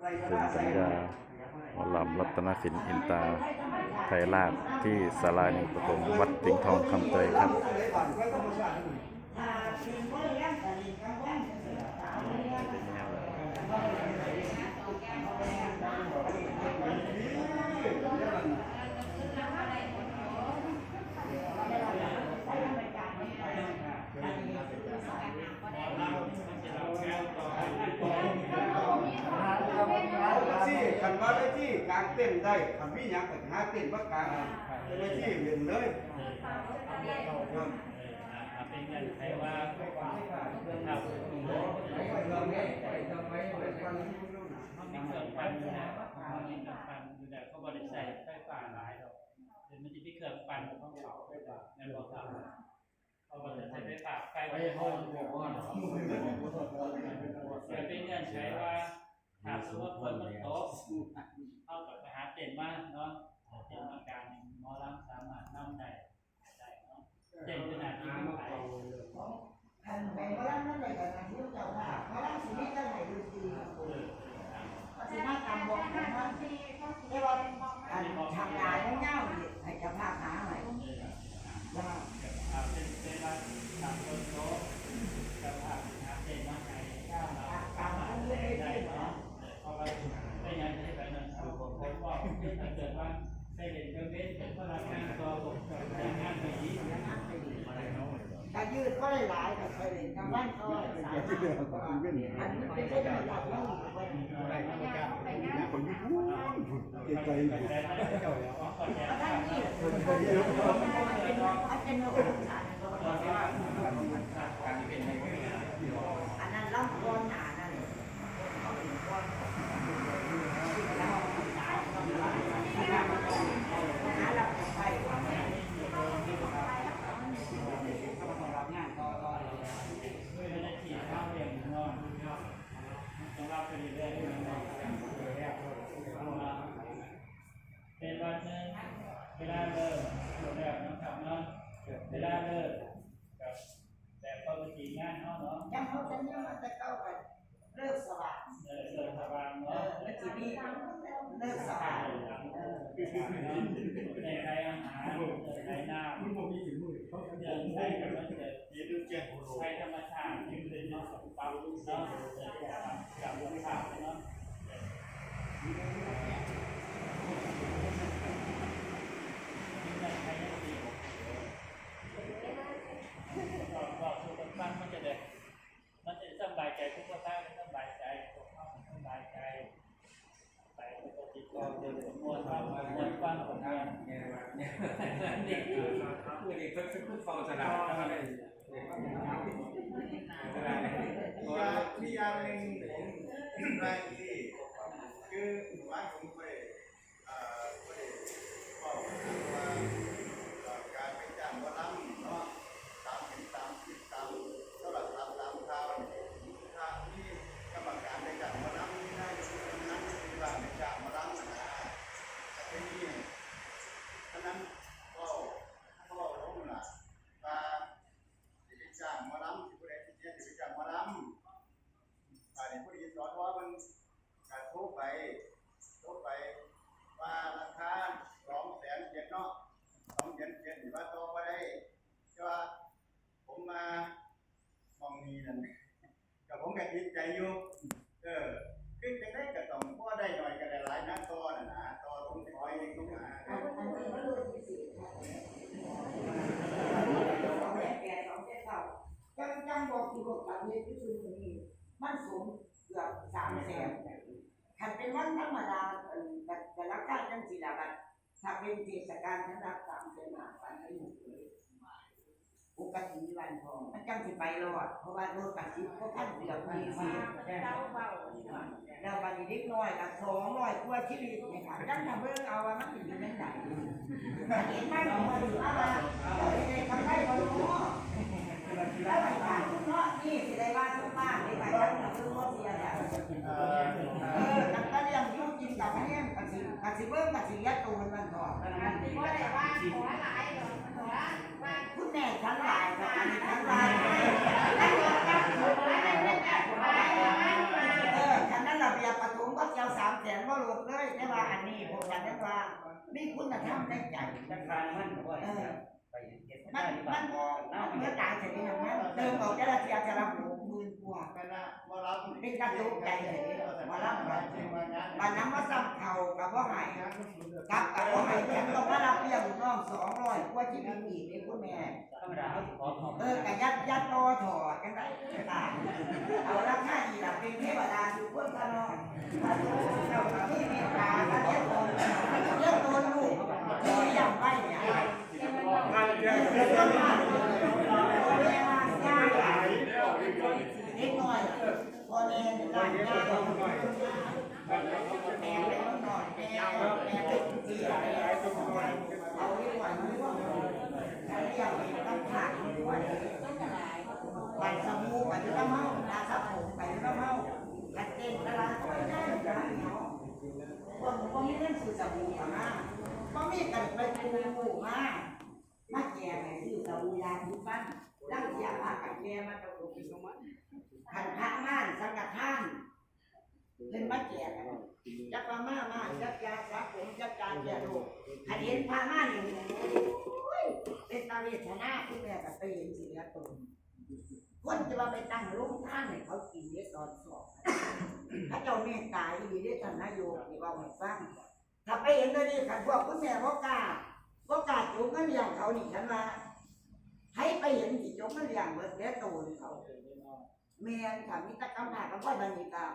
เซ็นสัญญาหมอลำรัตนสินอินตาไทยราชที่ศาลาในประตมวัดติงทองคำเตยครับ ที่คันว่าได้ ที่กลางเต้นได้คันพี่ยังแต่หาเต้นว่ากลางได้ที่เห็นเลยเป็นเงินใครว่าครับมันมีเครื่องปั่นอยู่นะมันมีเครื่องปั่นอยู่แต่เขาบริใช้ไฟฟ้าหลายดอกเดี๋ยวมันจะมีเครื่องปั่นของเขาไฟฟ้าในบ่อครับเขาบริใช้ไฟฟ้าไฟไปห้องจะเป็นเงินใช้ว่า ถ้าสมมติคนมันโต๊ะเข้ากับไปหาเต็นมากเนาะเต็นอาการหมอลำสามารถนั่งได้ได้เนาะเต็นขนาดที่ไม่ไปคันไปเขาล่างนั่นเลยกันนะที่เจ้าว่าเขาล่างสีนี้ก็ไหนดูดีสีหน้าตามบอกของมันเรียกว่าอันทำงานเงี้ยๆให้จะพาหาหน่อยว่า เอาเป็นเป็นว่าทำต้นโต๊ะกับภาพหาเต็นมาให้เราสามารถได้ได้เนาะเพราะว่าไม่งั้นจะไปนั่นคือผมผมบอกถ้าเกิดว่าได้เห็นเครื่องเล่นเป็นพลังงานตัวผมจะงานไปอีก การยืดก็ได้หลายแต่เคยเห็นกำลังเขาหลายอันนี้เป็นเรื่องหลักแล้วคนญี่ปุ่นไก่งเลยแต่ถ้าเจ้าแล้วก็แย่ก็ได้มากนี่เนาะคนเขาเยอะอาจจะโน้ตอันนั้นล่ำก้อนหนานั่นเขาถึงก้อนหาเราไป ไม่ได้ขี่ข้าวเรียนเนาะต้องรับไปเรื่อยๆเป็นวันหนึ่งเวลาเลิกเลิกนะครับเนาะเวลาเลิกกับแต่ปกติงานเนาะ เนาะเขาจะยังมาแต่เก้ากันเลิกสว่างเลิกเลิกสว่างเนาะอแล้วทีนี้เลิกสว่างเออในใครอาหารในน้ำเดินใช้กับมันเกิดใช้ธรรมชาติที่เป็นเนาะปั๊บเนาะกับลมผ่านเนาะใครยังดีก็ก็คือมันฟังมันจะได้มันจะสบายใจทุกคนได้สบายใจทุกคนสบายใจ ไปปกติก็เดินสำนวนครับมวนฟังของงานเด็กอยู่ ผู้เด็ก ก็คือสนามก็ได้มียามียาหนึ่งผมได้ที่คือว่าผมไปเอ่อไปบอกว่าการไปจ้างว่าล้ำเนาะตามตามตามสำหรับตามตามข่าวถ้าที่กรรมการไปจ้างว่าล้ำนี่ได้นั้นคือว่าไปจ้างว่าล้ำนะแต่ที่นี่อันนั้นก็ก็ลงล่ะว่า สิไปจ้างหมอลำสิผู้ใดสิเรียนสิไปจ้างหมอลำป่านนี้ผู้ใดสอนว่ามันการโทรไปโทรไปว่าราคาสองแสนเจ็ดเนาะสองแสนเจ็ดหรือว่าต่อไปได้แต่ว่าผ มมามองนี้นั่นกับผมก็ดีใจอยู่เออขึ้นจะได้ก็ต้องพอได้หน่อยก็ได้หลายนะต่อน่ะนะต่อลงถอยลงมาอันนี้มันรู้ที่สี่สองแปดแปดสองเจ็ดเก้าจังจังบอกที่บอกกับเรียนที่สุดนี้มันสูงเกือบสามแสนถ้าเป็นวันธรรมดาเอ่อแบบแต่ละการจังสีละบัดถ้าเป็นเทศกาลทั้งรับสามแสนห้าพันให้หมด เลยปกติวันทองมันจังสิไปรอด เพราะว่ารถตัดสิบก็พันเดียวมีสิแล้วบัดนี้เด็กน้อยกับสองร้อยกว่าชีวิตเนี่ยค่ะจังทำเบิ่งเอาว่ามันสิเป็นยังไงเห็นไหมของมันอะไรเราเองทำได้บ่รู้แล้วไปถามคุณเนาะนี่สิได้ว่าทุกบ้านได้ไปจังทำเบิ่งบ่เสียแล้วเออเออนักการเรียนยุ่งกินกับแม่กับสิกับสิเบิ้งกับสิยัดตูนมันก่อนคุณแม่ ชั้นหลายกับอันนี้ชั้นหลายเออชั้นนั้นระเบียบประถมว่าเจ้าสามแสนว่าหลุดเลยแต่ว่าอันนี้ผมอยาได้ว่า มีคุณธรรมในใจราคามันบอกว่าเออไปเก็บมันมับ้านนมันเหมือนตายเฉยๆอย่างนั้นเติมออกแต่ละเทียจะรับหกหมื่นกว่าคณะวรับเป็นกระตุกใจเลยมารับมาบานน้ำมาซ้ำเข่ากับว่าหายกับกับว่าหายแต้องมารับเบี้ยลูกน้องสองร้อยกว่าที่มีอีกในคุณแม่ เขาขอขอบเออกับยัดยัดตอถอดกันได้ตายเอาราคาดีละเป็นเทวดาอยู่บนพระนอนพระลูกเจ้ากับพี่เมตตาพระเลี้ยงตนเลี้ยงตนลูกโอ้ยยังไม่เนี่ยเลี้ยงตนมาเลี้ยงมาย่าใหญ่เล็กน้อยพอเลี้ยงร่างย่าแม่เล็กน้อยแม่แม่เป็นจีอะไรเอาเลี้ยงไว้ไม่ว่า ใครอยากเป็นต้องผ่านด้วยไปสมูไปดูน้ำเมาตาสับผมไปดูน้ำเมากัดเต้นกระลาก็ได้กระลาเนียวคนก็มีเรื่องสื่อสบู่มาก็มีกันไปปูมามาแก่ไหนสื่อสบู่ยาทุกบ้านร่างเสียผ้ากับแกมาตะกุกขันพระม่านสังกัดท่านเล่นมาแก่กันจักรมามาจักยาสักผมจัการแก่โรคขันเห็นพระม่านอยู่ เป็นตาเวทนาที่แม่กับไปเห็นสิแล้วตนคนจะมาไปตั้งโรงท่านให้เขากินเนี่ยตอนสอบพระเจ้าเมตตาอีเด้ท่านนายกที่ว่าให้ฟังถ้าไปเห็นตัวนี้ขันพวกคุณแม่พ่อกล้าพ่อกล้าจุกเงินเลี้ยงเขานี่ฉันว่าให้ไปเห็นสิจุกเงินเลี้ยงเบิดเลี้ยงโตนเขาแม่นค่ะมีแตะกำถากับพ่อบันนี้ตา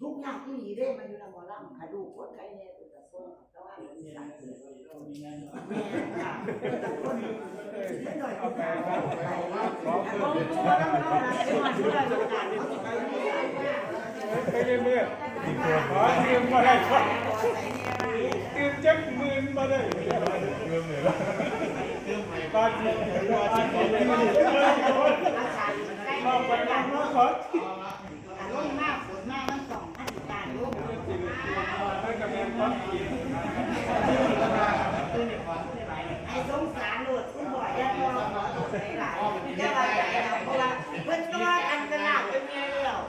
ทุกอย่างที่ดีเด้มันอยู่ในหมอลำขาดูคนใครเนี่ย ตัวแต่ส่วนแต่ว่ามันมีสายเสือแม่นค่ะแต่คนนิดหน่อยก็ไปไปแล้วแต่ก็รู้ว่าต้อเดียไม่ได้ไอยๆขอเตรียมมาได้ครับเตรียมจักมืนมาได้เตรียมเลยเตรียมใหม่บ้านที่บ้านที่ของไม่ได้เราไปนั่งมาขอลงมากฝนมากมันส่องท่านการลูก ให้กับแม่พักกิน ไอ้สงสารโหลดคุณบ่อยยันรอหมอตกหลายจะว่าใจเราเพราะว่าเพิ่นก็ว่าอันกระดาษเป็นไงเดียว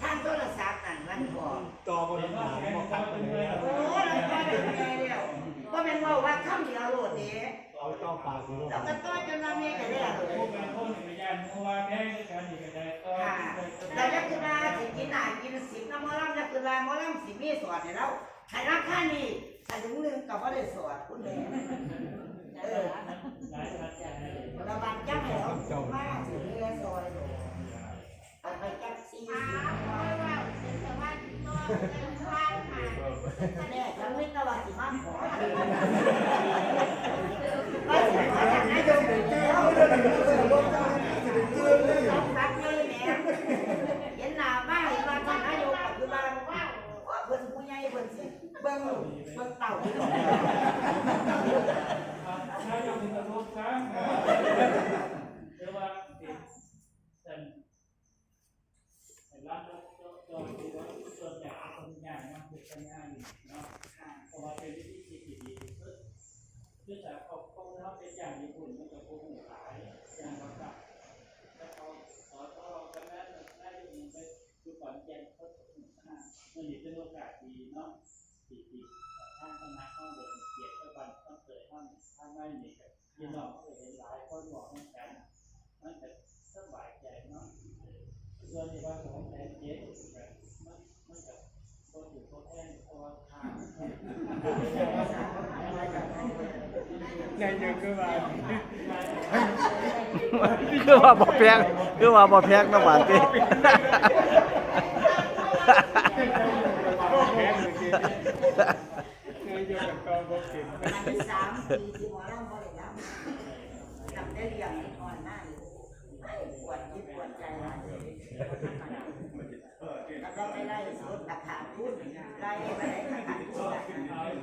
ทางโทรศัพท์นั่นมันบอก ต่อบนหาบอกขัดไปเลยโอ้เราก็เป็นไงเดียวก็เป็นว่าว่าคำเดียวโหลดนี้เอาเจ้าปากคุณแล้วก็ต้อยจนก็ได้เลยผู้เป็นผู้ในยาเมื่อวานแม่การดีกันได้ก็ค่ะเราจะคือว่าสิกินหนากินสิบน้ำมอลำจะคือว่ามอลำสิมีสอนให้เรา ใครรักข้านี่ถ้าถึงหนึ่งกับว่าได้สอนคุณแม่เออหลายปัจจัยระบาดจักแล้วมาสิเรือซอยเอาไปจักซีแม่ฉันไม่ตะวันสิมาขอว่าสิขอจากนายกเจ้าฟักเลยแม่เห็นหน้าบ้าเห็นว่าท่านนายกก็คือว่าว่าเพิ่นผู้ใหญ่เพิ่นสิเบิ่งเบิ่งเต่าอยู่ถ้าอยู่ในระบบครั้งเรียกว่าเป็นเป็นร้านจอจอที่ว่าส่วนใหญ่คนงานมันเป็นงานเนาะเพราะว่าเป็นวิธีที่ดีคือจากเขาเขาทำเป็นอย่างญี่ปุ่นมันจะโกงขายอย่างเราจับแล้วเขาขอเขากันนั้นได้ยินไปดูก่อนแจ้งเขามันอยู่เป็นโอกาสดีเนาะดีดีทางคณะห้องเด็กเกียรติบันต้องเปิดห้องทางไม่มีกับพี่น้องเคยเห็นหลายคนบอกเหมือนกันมันจะสบายใจเนาะ ส่วนที่ว่าของแทนเจ๊มันมันจะคนอยู่คนแทนเพราะว่าทางในเยอะก็มาคือว่าบ่แพงคือว่าบ่แพงนะบาดติก็แข็งเลยทีเคยอยู่กับกองบอกเก่งอันที่สามปีที่หมอลำบ่ได้รับจำได้เรียงก่อนหน้าอยู่ ปวดจิตปวดใจหลายแล้วก็ไปไล่สดตะขาบทุนไล่ไปไล่ตะขาบทุนแบบนั้น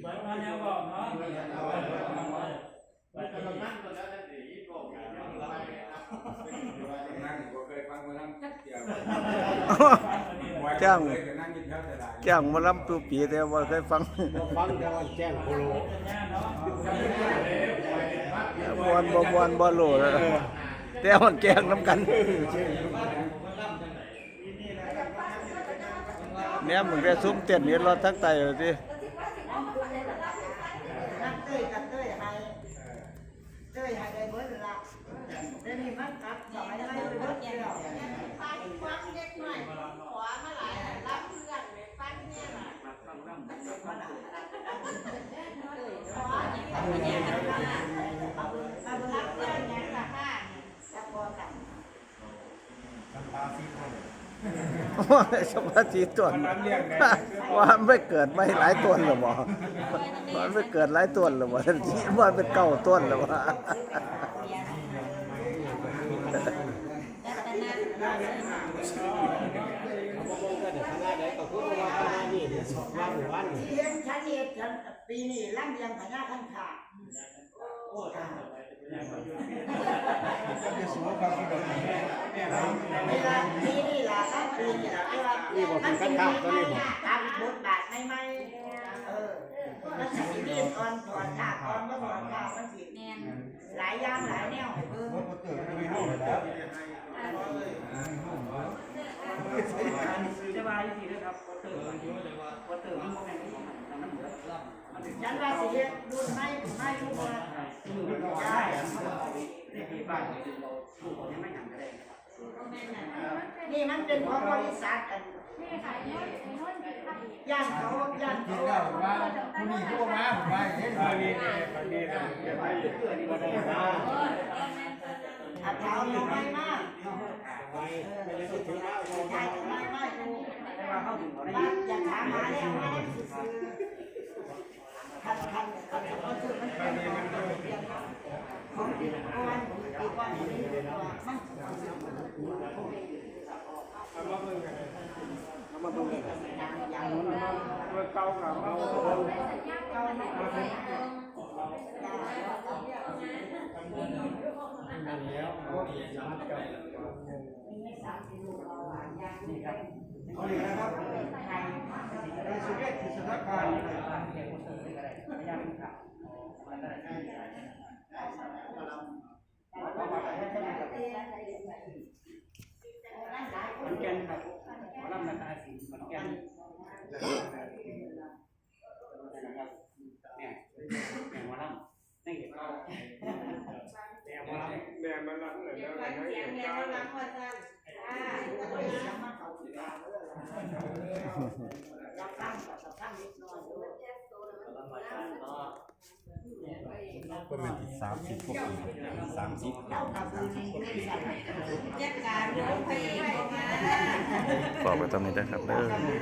เหมือนมันยังบอกเนาะมันกำลังนั่งตอนนั้นเดี๋ยวยี่สิบหกเนี่ยเราไปนะครับนั่งผมเคยฟังมานั่งจักเดียวจ้งแจ้งมาล้ำตูปีแต่บ่เคยฟังฟังแต่ว่าแจ้งโคโลบ่วนบวนบ่รู้แล้ว แต่มันแกงนํกันเนี่ยมึงได้ซุ้มเต้นเห็นรถทั้งไตเลยสินั่งเต้ยกับเต้ยให้เต้ยให้ได้เบิดละเดี๋ยวนี้มันกลับสมัยไม่เบิดแล้วฟันควักเล็กหน่อยขวมาหลายรับเพื่อนไปฟันเนี่ยน่ะขวาเนี่ยรับเพื่อนเนี่ยค่ะค่ะ แล้วพอกัน สมาธิตัวมันน้ำเลี้ยงไงว่ามันไม่เกิดไม่หลายต้นหรอบ่มันไม่เกิดหลายต้นหรอบ่ที่มันเป็นเก้าต้นหรอบ่เลี้ยงฉันเองฉันปีนี้ร่ำเลี้ยงพญาขันขาด จะสูงความคิดแบบนี้เวลาปีนี้ล่ะร่ำปีนี้ล่ะเวลามันเป็นไม่ไม่ตามบทบาทไม่ไม่เออมันสิมีตอนถอดฉาตอนก็ถอดฉามันสิหลายอย่างหลายแนวเออมันเกิดไม่รู้แล้วจะมาอยู่ที่นะครับก็เติมก็เติมมันก็แม่งที่ของมันเหมือน ฉันว่าสิเฮ็ดรุ่นไม่ไม่รู้ว่าคือมันก็ได้ในปีบ้านเราสู้คนยังไม่หันก็ได้นี่มันเป็นของบริษัทอันย่านเขาย่านเขาว่าคุณนี่ก็มาผมว่าอย่างนี้บางทีเนี่ยบางทีนี่ยเดี๋ยวไปก็ได้นะอาเท้าเราไม่มากใช่ไม่มากดูแต่ว่าเข้าถึงเขาได้ว่าอยาถามหาแล้วมาได้ซื้อคันคันคันเขาซื้อมันเป็นของดีก้อนดีก้อนนี้มัน เอามาเบิ่งกัน เอามาดูเลยอย่างอย่างนู้น เมื่อเก่ากับเอา เอามาดูเลย แล้วมัดกับ เอาเลยนะครับไทย ในสุเกตที่สถานการณ์ มันแกนครับหมอลำนาตาสีมันแกนเนี่ยแม่หมอลำนี่เด็กเรา แม่มาแม่มาลัง เลยแล้วฟันเสียงแล้วรักว่าจะอ่ารับตั้งกับตั้งนิดหน่อยด้วยก็เป็นอีกสามสิบพวกอีสามสิบเรากับผู้นี้ไม่ใช่จัดการร้องเพลงออกมาฝากไว้ตอนนี้ได้ครับเด้อ